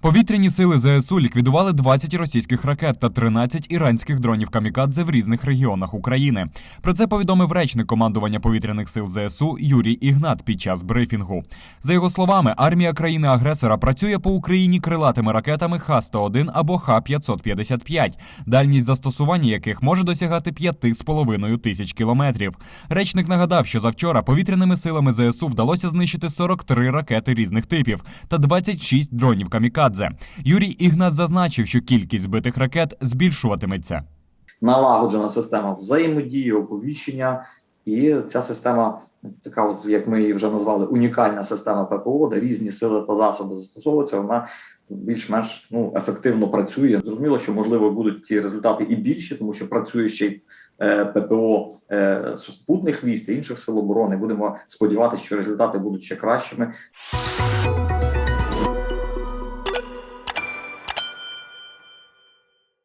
Повітряні сили ЗСУ ліквідували 20 російських ракет та 13 іранських дронів камікадзе в різних регіонах України. Про це повідомив речник командування повітряних сил ЗСУ Юрій Ігнат під час брифінгу. За його словами, армія країни-агресора працює по Україні крилатими ракетами Х-101 або Х-555, дальність застосування яких може досягати 5,5 тисяч кілометрів. Речник нагадав, що завчора повітряними силами ЗСУ вдалося знищити 43 ракети різних типів та 26 дронів камікадзе. Юрій Ігнат зазначив, що кількість збитих ракет збільшуватиметься. налагоджена система взаємодії, оповіщення, і ця система, така, от як ми її вже назвали, унікальна система ППО, де різні сили та засоби застосовуються. Вона більш-менш ну ефективно працює. Зрозуміло, що можливо будуть ці результати і більші, тому що працює ще й е, ППО е, сухопутних військ та інших сил оборони. Будемо сподіватися, що результати будуть ще кращими.